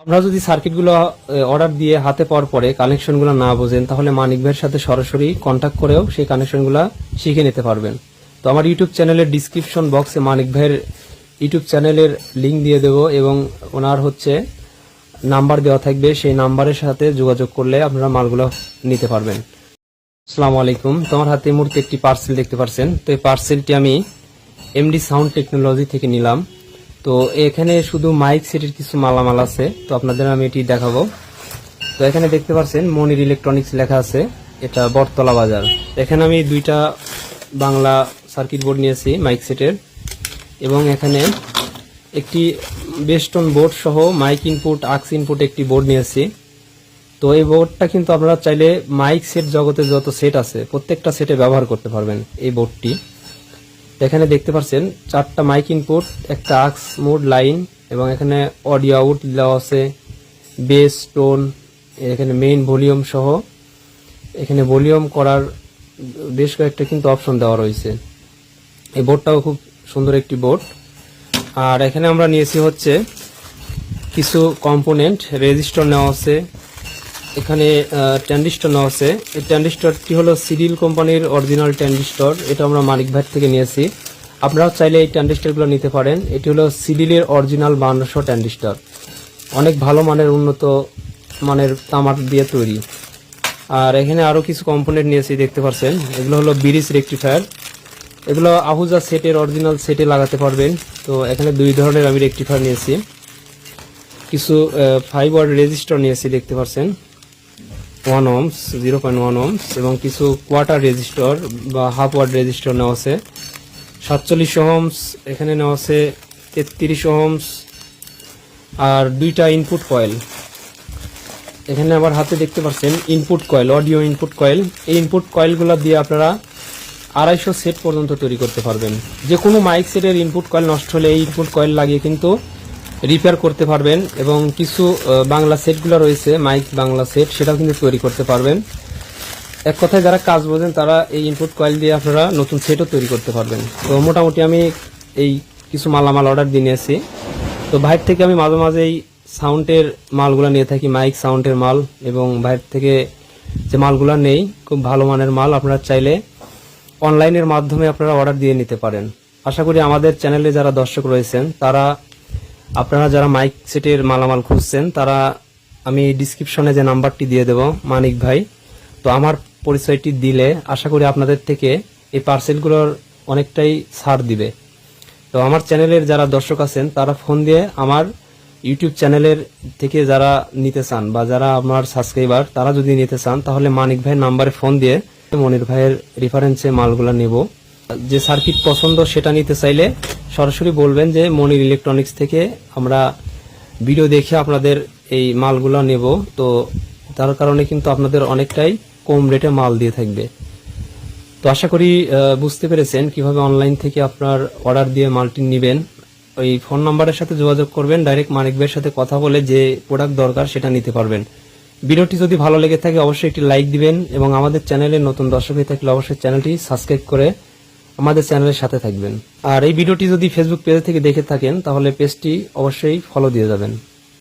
আপনারা যদি সার্কিটগুলো অর্ডার দিয়ে হাতে পাওয়ার পরে কানেকশনগুলো না বোঝেন, তাহলে মানিক ভাইয়ের সাথে সরাসরি কন্ট্যাক্ট করেও সেই কানেকশনগুলো শিখে নিতে পারবেন। তো আমার ইউটিউব চ্যানেলের ডিসক্রিপশন বক্সে মানিক ভাইয়ের ইউটিউব চ্যানেলের লিংক দিয়ে দেবো এবং ওনার হচ্ছে নাম্বার দেওয়া থাকবে। সেই নাম্বারের সাথে যোগাযোগ করলে আপনারা মালগুলো নিতে পারবেন। আসসালামু আলাইকুম। তোমার হাতে মুহূর্তে একটি পার্সেল দেখতে পাচ্ছেন তো এই পার্সেলটি আমি এমডি সাউন্ড টেকনোলজি থেকে নিলাম। তো এখানে শুধু মাইক সেটের কিছু মালামাল আছে। তো আপনাদের আমি এটি দেখাবো। তো এখানে দেখতে পাচ্ছেন, মনির ইলেকট্রনিক্স লেখা আছে, এটা বটতলা বাজার। এখানে আমি দুইটা বাংলা সার্কিট বোর্ড নিয়েছি মাইক সেটের এবং এখানে একটি বেস্টন বোর্ড সহ মাইক ইনপুট আক্স ইনপুট একটি বোর্ড নিয়েছি। তো এই বোর্ডটা কিন্তু আপনারা চাইলে মাইক সেট জগতে যত সেট আছে, প্রত্যেকটা সেটে ব্যবহার করতে পারবেন, এই বোর্ডটি এখানে দেখতে পাচ্ছেন চারটা মাইক ইনপুট একটা আক্স মোড লাইন এবং এখানে অডিও আউট দেওয়া আছে বেস টোন এখানে মেইন ভলিউম সহ। এখানে ভলিউম করার বেশ কয়েকটা কিন্তু অপশন দেওয়া রয়েছে। এই বোর্ডটাও খুব সুন্দর একটি বোর্ড আর এখানে আমরা নিয়েছি হচ্ছে কিছু কম্পোনেন্ট রেজিস্টার নেওয়া আছে এখানে ট্যান্ডিস্টর নেওয়া আছে। এই ট্যান্ডিস্টরটি হলো সিডিল কোম্পানির অরিজিনাল ট্যান্ডিস্টর। এটা আমরা মানিক ভাই থেকে নিয়েছি। আপনারাও চাইলে এই ট্যান্ডিস্টরগুলো নিতে পারেন। এটি হলো সিডিলের অরিজিনাল বান্নশো ট্যান্ডিস্টর। অনেক ভালো মানের উন্নত মানের তামার দিয়ে তৈরি। আর এখানে আরও কিছু কম্পোনেন্ট নিয়েছি, দেখতে পাচ্ছেন। এগুলো হলো বিরিজ রেকটিফায়ার। এগুলো আহুজা সেটের অরিজিনাল সেটে লাগাতে পারবেন। তো এখানে দুই ধরনের আমি রেকটিফায়ার নিয়েছি। কিছু ফাইবার রেজিস্টার নিয়েছি, দেখতে পাচ্ছেন। One ohms zero point one ohms এবং কিছু কোয়ার্টার রেজিস্টর বা হাফ ওয়ার্ড রেজিস্টর নেওয়া আছে। সাতচল্লিশ ওহমস এখানে নেওয়া আছে তেত্রিশ ওহমস আর দুইটা ইনপুট কয়েল এখানে আবার হাতে দেখতে পাচ্ছেন input coil audio input coil এই ইনপুট কয়েলগুলো দিয়ে আপনারা আড়াইশো সেট পর্যন্ত তৈরি করতে পারবেন। যে কোনো মাইক সেটের ইনপুট কয়েল নষ্ট হলে এই ইনপুট কয়েল লাগিয়ে কিন্তু রিপেয়ার করতে পারবেন এবং কিছু বাংলা সেটগুলো রয়েছে মাইক বাংলা সেট সেটাও কিন্তু তৈরি করতে পারবেন। এক কথায় যারা কাজ বোঝেন, তারা এই ইনপুট কয়েল দিয়ে আপনারা নতুন সেটও তৈরি করতে পারবেন। তো মোটামুটি আমি এই কিছু মালামাল অর্ডার দিয়ে নিয়েছি। তো বাইর থেকে আমি মাঝে মাঝে এই সাউন্ডের মালগুলো নিয়ে থাকি মাইক সাউন্ডের মাল, এবং বাইর থেকে যে মালগুলো নেই, খুব ভালো মানের মাল আপনারা চাইলে অনলাইনের মাধ্যমে আপনারা অর্ডার দিয়ে নিতে পারেন। আশা করি আমাদের চ্যানেলে যারা দর্শক রয়েছেন, তারা আপনারা যারা মাইক সেটের মালামাল খুঁজছেন, তারা আমি ডিসক্রিপশনে যে নাম্বারটি দিয়ে দেব, মানিক ভাই। তো আমার পরিচয়টি দিলে আশা করি আপনাদের থেকে এই পার্সেলগুলোর অনেকটাই ছাড় দিবে। তো আমার চ্যানেলের যারা দর্শক আছেন, তারা ফোন দিয়ে আমার ইউটিউব চ্যানেলের থেকে যারা নিতে চান বা যারা আমার সাবস্ক্রাইবার তারা যদি নিতে চান, তাহলে মানিক ভাইয়ের নাম্বারে ফোন দিয়ে মনির ভাইয়ের রেফারেন্সে মালগুলো নেব। যে সার্কিট পছন্দ সেটা নিতে চাইলে সরাসরি বলবেন যে মনির ইলেকট্রনিক্স থেকে আমরা ভিডিও দেখে আপনাদের এই মালগুলো নেব। তো তার কারণে কিন্তু আপনাদের অনেকটাই কম রেটে মাল দিয়ে থাকবে। তো আশা করি বুঝতে পেরেছেন কীভাবে অনলাইন থেকে আপনার অর্ডার দিয়ে মালটি নেবেন। ওই ফোন নাম্বারের সাথে যোগাযোগ করবেন, ডাইরেক্ট মানিক ভাইয়ের সাথে কথা বলে যে প্রোডাক্ট দরকার সেটা নিতে পারবেন। ভিডিওটি যদি ভালো লেগে থাকে, অবশ্যই একটি লাইক দিবেন এবং আমাদের চ্যানেলে নতুন দর্শক হয়ে থাকলে অবশ্যই চ্যানেলটি সাবস্ক্রাইব করে আমাদের চ্যানেলের সাথে থাকবেন। আর এই ভিডিওটি যদি ফেসবুক পেজ থেকে দেখে থাকেন, তাহলে পেজটি অবশ্যই ফলো দিয়ে যাবেন।